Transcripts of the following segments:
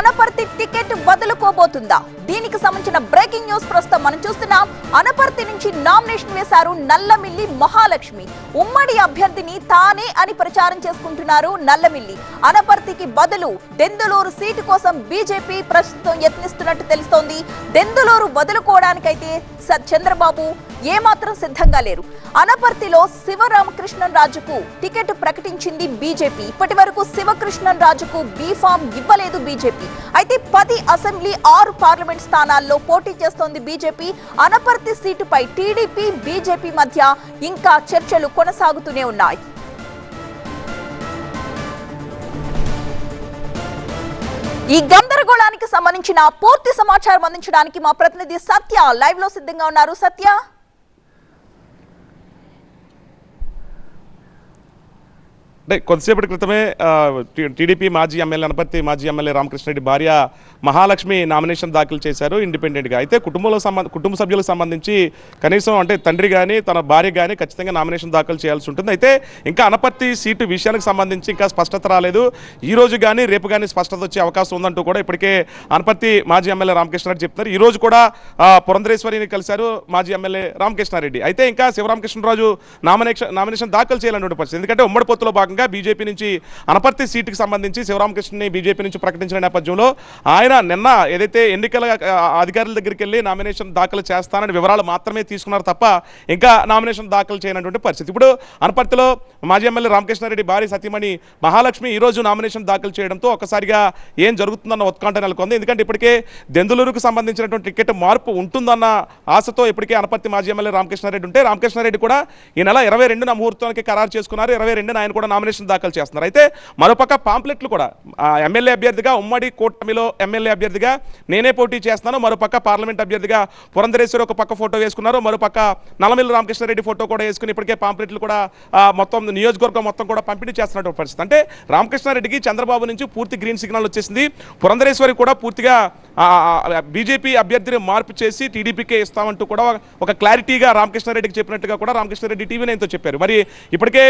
Anaparthi ticket వదులుకోబోతుందా? దీనికి సంబంధించిన breaking news ప్రస్తుతం మనం చూస్తున్నాం. అనపర్తి నుంచి నామినేషన్ వేశారు నల్లమిల్లి మహాలక్ష్మి. ఉమ్మడి అభ్యర్థిని తానే అని ప్రచారం చేసుకుంటున్నారు నల్లమిల్లి. అనపర్తికి బదులు దెందులూరు సీటు కోసం బీజేపీ ప్రస్తుతం యత్నిస్తున్నట్టు తెలుస్తోంది. దెందులూరు వదులుకోవడానికైతే చంద్రబాబు ఏమాత్రం సిద్ధంగా లేరు. అనపర్తిలో శివరామకృష్ణన్ రాజుకు టికెట్ ప్రకటించింది బీజేపీ. ఇప్పటి వరకు శివకృష్ణన్ రాజుకు బీఫామ్ ఇవ్వలేదు బీజేపీ. అయితే పది అసెంబ్లీ ఆరు పార్లమెంట్ స్థానాల్లో పోటీ చేస్తోంది బీజేపీ. అనపర్తి సీటుపై టీడీపీ బీజేపీ మధ్య ఇంకా చర్చలు కొనసాగుతూనే ఉన్నాయి. ఈ గందరగోళానికి సంబంధించిన పూర్తి సమాచారం అందించడానికి మా ప్రతినిధి సత్య లైవ్లో సిద్ధంగా ఉన్నారు. సత్య? అంటే కొద్దిసేపటి క్రితమే టీడీపీ మాజీ ఎమ్మెల్యే అనపర్తి మాజీ ఎమ్మెల్యే రామకృష్ణరెడ్డి భార్య మహాలక్ష్మి నామినేషన్ దాఖలు చేశారు ఇండిపెండెంట్గా. అయితే కుటుంబంలో సంబంధ కుటుంబ సభ్యులకు సంబంధించి కనీసం అంటే తండ్రి కానీ తన భార్య కానీ ఖచ్చితంగా నామినేషన్ దాఖలు చేయాల్సి ఉంటుంది. అయితే ఇంకా అనపర్తి సీటు విషయానికి సంబంధించి ఇంకా స్పష్టత రాలేదు. ఈ రోజు కానీ రేపు కానీ స్పష్టత వచ్చే అవకాశం ఉందంటూ కూడా ఇప్పటికే అనపర్తి మాజీ ఎమ్మెల్యే రామకృష్ణారెడ్డి చెప్తున్నారు. ఈ రోజు కూడా పురంధరేశ్వరిని కలిశారు మాజీ ఎమ్మెల్యే రామకృష్ణారెడ్డి. అయితే ఇంకా శివరామకృష్ణరాజు నామినేషన్ నామినేషన్ దాఖలు చేయాలన్నటువంటి పరిస్థితి. ఎందుకంటే ఉమ్మడి పొత్తులో భాగంగా బీజేపీ నుంచి అనపర్తి సీటుకి సంబంధించి శివరామకృష్ణని బీజేపీ నుంచి ప్రకటించిన నేపథ్యంలో ఆయన నిన్న ఏదైతే ఎన్నికల అధికారుల దగ్గరికి వెళ్ళి నామినేషన్ దాఖలు చేస్తానని వివరాలు మాత్రమే తీసుకున్నారు తప్ప ఇంకా నామినేషన్ దాఖలు చేయనటువంటి పరిస్థితి. ఇప్పుడు అనపర్తిలో మాజీ ఎమ్మెల్యే రామకృష్ణారెడ్డి భార్య సతీమణి మహాలక్ష్మి ఈ రోజు నామినేషన్ దాఖలు చేయడంతో ఒక్కసారిగా ఏం జరుగుతుందన్న ఉత్కంఠ నెలకొంది. ఎందుకంటే ఇప్పటికే దెందులూరుకు సంబంధించినటువంటి టికెట్ మార్పు ఉంటుందన్న ఆశతో ఇప్పటికే అనపర్తి మాజీ ఎమ్మెల్యే రామకృష్ణారెడ్డి ఉంటే రామకృష్ణారెడ్డి కూడా ఈ నెల ఇరవై రెండున ముహూర్తానికి ఖరారు చేసుకున్నారు. ఇరవై రెండున ఆయన కూడా నామినేషన్ దాఖలు చేస్తున్నారు. అయితే మరోపక్క పాంప్లెట్లు కూడా ఎమ్మెల్యే అభ్యర్థిగా ఉమ్మడి కూటమిలో ఎమ్మెల్యే అభ్యర్థిగా నేనే పోటీ చేస్తున్నాను. మరోపక్క పార్లమెంట్ అభ్యర్థిగా పురంధరేశ్వరి ఒక పక్క ఫోటో వేసుకున్నారు. మరోపక్క నలమిల్లి రామకృష్ణారెడ్డి ఫోటో కూడా వేసుకుని ఇప్పటికే పాంప్లెట్లు కూడా మొత్తం నియోజకవర్గం మొత్తం కూడా పంపిణీ చేస్తున్నటువంటి పరిస్థితి. అంటే రామకృష్ణారెడ్డికి చంద్రబాబు నుంచి పూర్తి గ్రీన్ సిగ్నల్ వచ్చేసింది. పురంధరేశ్వరి కూడా పూర్తిగా బీజేపీ అభ్యర్థిని మార్పు చేసి టీడీపీకే ఇస్తామంటూ కూడా ఒక క్లారిటీగా రామకృష్ణారెడ్డికి చెప్పినట్టుగా కూడా రామకృష్ణారెడ్డి టీవీ నైన్తో చెప్పారు. మరి ఇప్పటికే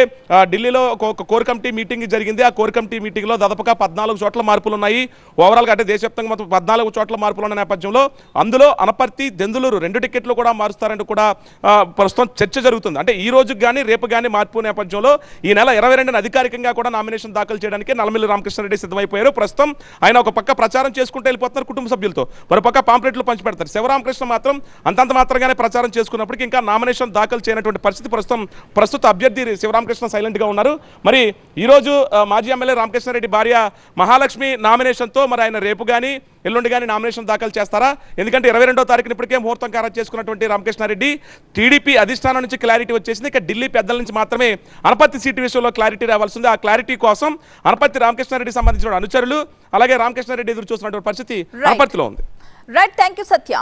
ఢిల్లీలో ఢిల్లీలో ఒక కోర్ కమిటీ మీటింగ్ జరిగింది. ఆ కోర్ కమిటీ మీటింగ్లో దాదాపుగా పద్నాలుగు చోట్ల మార్పులు ఉన్నాయి ఓవరాల్గా అంటే దేశవ్యాప్తంగా మొత్తం పద్నాలుగు చోట్ల మార్పులు ఉన్న నేపథ్యంలో అందులో అనపర్తి దెందులూరు రెండు టికెట్లు కూడా మారుస్తారంటూ కూడా ప్రస్తుతం చర్చ జరుగుతుంది. అంటే ఈ రోజు కానీ రేపు కానీ మార్పు నేపథ్యంలో ఈ నెల ఇరవై రెండున అధికారికంగా కూడా నామినేషన్ దాఖలు చేయడానికి నల్లమిల్లి రామకృష్ణారెడ్డి సిద్ధమైపోయారు. ప్రస్తుతం ఆయన ఒక పక్క ప్రచారం చేసుకుంటూ వెళ్ళిపోతున్నారు కుటుంబ సభ్యులతో. మరో పక్క పాంప్లెట్లు పంచిపెడతారు. శివరామకృష్ణ మాత్రం అంతంత మాత్రంగానే ప్రచారం చేసుకున్నప్పటికీ ఇంకా నామినేషన్ దాఖలు చేయనటువంటి పరిస్థితి ప్రస్తుతం ప్రస్తుత అభ్యర్థి శివరామకృష్ణ సైలెంట్గా ఉన్నారు. మరి ఈరోజు మాజీ ఎమ్మెల్యే రామకృష్ణారెడ్డి భార్య మహాలక్ష్మి నామినేషన్తో మరి ఆయన రేపు కానీ ఎల్లుండి కానీ నామినేషన్ దాఖలు చేస్తారా? ఎందుకంటే ఇరవై రెండో తారీఖున ఇప్పటికే ముహూర్తం ఖరారు చేసుకున్నటువంటి రామకృష్ణారెడ్డి టీడీపీ అధిష్టానం నుంచి క్లారిటీ వచ్చేసింది. ఇక ఢిల్లీ పెద్దల నుంచి మాత్రమే అనపర్తి సీటు విషయంలో క్లారిటీ రావాల్సింది. ఆ క్లారిటీ కోసం అనపర్తి రామకృష్ణారెడ్డి సంబంధించిన అనుచరులు అలాగే రామకృష్ణారెడ్డి ఎదురు చూస్తున్నటువంటి పరిస్థితి. అనపర్తిలో ఉంది. Right thank you Satya